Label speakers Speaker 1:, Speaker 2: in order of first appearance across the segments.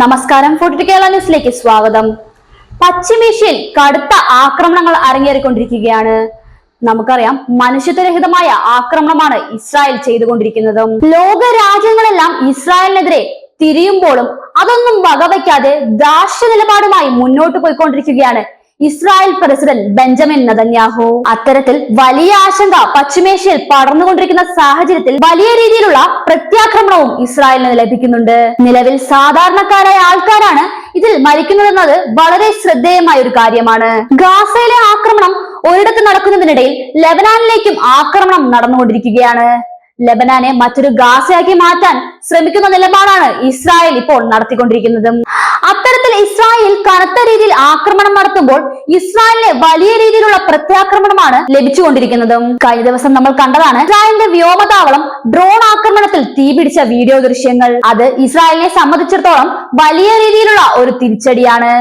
Speaker 1: നമസ്കാരം. ഫോർട്ടി കേരള ന്യൂസിലേക്ക് സ്വാഗതം. പശ്ചിമേഷ്യയിൽ കടുത്ത ആക്രമണങ്ങൾ അരങ്ങേറിക്കൊണ്ടിരിക്കുകയാണ്. നമുക്കറിയാം മനുഷ്യത്വരഹിതമായ ആക്രമണമാണ് ഇസ്രായേൽ ചെയ്തുകൊണ്ടിരിക്കുന്നതും. ലോക രാജ്യങ്ങളെല്ലാം ഇസ്രായേലിനെതിരെ തിരിയുമ്പോഴും അതൊന്നും വകവയ്ക്കാതെ ദാർശ്യ നിലപാടുമായി മുന്നോട്ട് പോയിക്കൊണ്ടിരിക്കുകയാണ് ഇസ്രായേൽ പ്രസിഡന്റ് ബെഞ്ചമിൻ നതന്യാഹു. അത്തരത്തിൽ വലിയ ആശങ്ക പശ്ചിമേഷ്യയിൽ പടർന്നുകൊണ്ടിരിക്കുന്ന സാഹചര്യത്തിൽ വലിയ രീതിയിലുള്ള പ്രത്യാക്രമണവും ഇസ്രായേലിന് ലഭിക്കുന്നുണ്ട്. നിലവിൽ സാധാരണക്കാരായ ആൾക്കാരാണ് ഇതിൽ മരിക്കുന്നതെന്നത് വളരെ ശ്രദ്ധേയമായ ഒരു കാര്യമാണ്. ഗാസയിലെ ആക്രമണം ഒരിടത്ത് നടക്കുന്നതിനിടയിൽ ലെബനാനിലേക്കും ആക്രമണം നടന്നുകൊണ്ടിരിക്കുകയാണ്. ലെബനാനെ മറ്റൊരു ഗാസയാക്കി മാറ്റാൻ ശ്രമിക്കുന്ന നിലപാടാണ് ഇസ്രായേൽ ഇപ്പോൾ നടത്തിക്കൊണ്ടിരിക്കുന്നത്. അത്തരത്തിൽ ഇസ്രായേൽ കനത്ത രീതിയിൽ ആക്രമണം നടത്തുമ്പോൾ ഇസ്രായേലിന് വലിയ രീതിയിലുള്ള പ്രത്യാക്രമണമാണ് ലഭിച്ചുകൊണ്ടിരിക്കുന്നത്. കഴിഞ്ഞ ദിവസം നമ്മൾ കണ്ടതാണ് ഇസ്രായേലിന്റെ വ്യോമതാവളം ഡ്രോൺ ആക്രമണത്തിൽ തീപിടിച്ച വീഡിയോ ദൃശ്യങ്ങൾ. അത് ഇസ്രായേലിനെ സംബന്ധിച്ചിടത്തോളം വലിയ രീതിയിലുള്ള ഒരു തിരിച്ചടിയാണ്.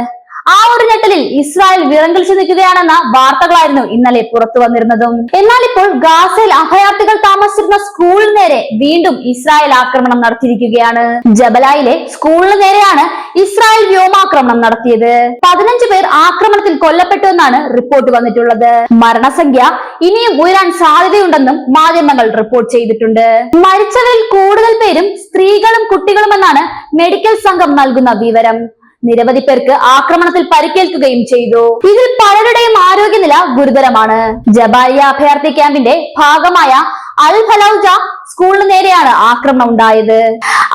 Speaker 1: ആ ഒരു ഞെട്ടലിൽ ഇസ്രായേൽ വിറങ്കലിച്ചു നിൽക്കുകയാണെന്ന വാർത്തകളായിരുന്നു ഇന്നലെ പുറത്തു വന്നിരുന്നതും. എന്നാൽ ഇപ്പോൾ ഗാസയിൽ അഭയാർത്ഥികൾ താമസിച്ചിരുന്ന സ്കൂളിന് നേരെ വീണ്ടും ഇസ്രായേൽ ആക്രമണം നടത്തിയിരിക്കുകയാണ്. ജബലായിലെ സ്കൂളിന് നേരെയാണ് ഇസ്രായേൽ വ്യോമാക്രമണം നടത്തിയത്. പതിനഞ്ച് പേർ ആക്രമണത്തിൽ കൊല്ലപ്പെട്ടു എന്നാണ് റിപ്പോർട്ട് വന്നിട്ടുള്ളത്. മരണസംഖ്യ ഇനിയും ഉയരാൻ സാധ്യതയുണ്ടെന്നും മാധ്യമങ്ങൾ റിപ്പോർട്ട് ചെയ്തിട്ടുണ്ട്. മരിച്ചവരിൽ കൂടുതൽ പേരും സ്ത്രീകളും കുട്ടികളുമെന്നാണ് മെഡിക്കൽ സംഘം നൽകുന്ന വിവരം. നിരവധി പേർക്ക് ആക്രമണത്തിൽ പരിക്കേൽക്കുകയും ചെയ്തു. ഇതിൽ പലരുടെയും ആരോഗ്യനില ഗുരുതരമാണ്. ജബാലിയ അഭയാർത്ഥി ക്യാമ്പിന്റെ ഭാഗമായ അൽ ഫലൌജ സ്കൂളിന് നേരെയാണ് ആക്രമണം ഉണ്ടായത്.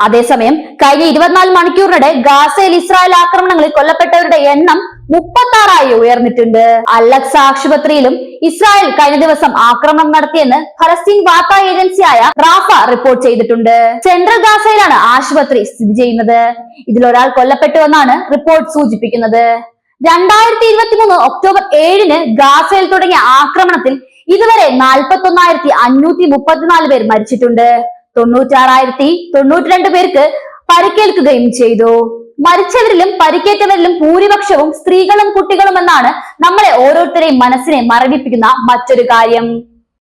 Speaker 1: അതേസമയം കഴിഞ്ഞ ഇരുപത്തിനാല് മണിക്കൂറിനിടെ ഗാസയിൽ ഇസ്രായേൽ ആക്രമണങ്ങളിൽ കൊല്ലപ്പെട്ടവരുടെ എണ്ണം മുപ്പത്തി ആറായി ഉയർന്നിട്ടുണ്ട്. അലക്സ ആശുപത്രിയിലും ഇസ്രായേൽ കഴിഞ്ഞ ദിവസം ആക്രമണം നടത്തിയെന്ന് ഫലസ്തീൻ വാർത്താ ഏജൻസിയായ റാഫ റിപ്പോർട്ട് ചെയ്തിട്ടുണ്ട്. സെൻട്രൽ ഗാസയിലാണ് ആശുപത്രി സ്ഥിതി ചെയ്യുന്നത്. ഇതിലൊരാൾ കൊല്ലപ്പെട്ടുവെന്നാണ് റിപ്പോർട്ട് സൂചിപ്പിക്കുന്നത് രണ്ടായിരത്തി ഇരുപത്തി മൂന്ന് ഒക്ടോബർ ഏഴിന് ഗാസയിൽ തുടങ്ങിയ ആക്രമണത്തിൽ ഇതുവരെ നാൽപ്പത്തി ഒന്നായിരത്തി അഞ്ഞൂറ്റി മുപ്പത്തിനാല് പേർ മരിച്ചിട്ടുണ്ട്. തൊണ്ണൂറ്റാറായിരത്തി തൊണ്ണൂറ്റിരണ്ട് പേർക്ക് പരിക്കേൽക്കുകയും ചെയ്തു. മരിച്ചവരിലും പരിക്കേറ്റവരിലും ഭൂരിപക്ഷവും സ്ത്രീകളും കുട്ടികളും എന്നാണ് നമ്മളെ ഓരോരുത്തരെയും മനസ്സിനെ മരവിപ്പിക്കുന്ന മറ്റൊരു കാര്യം.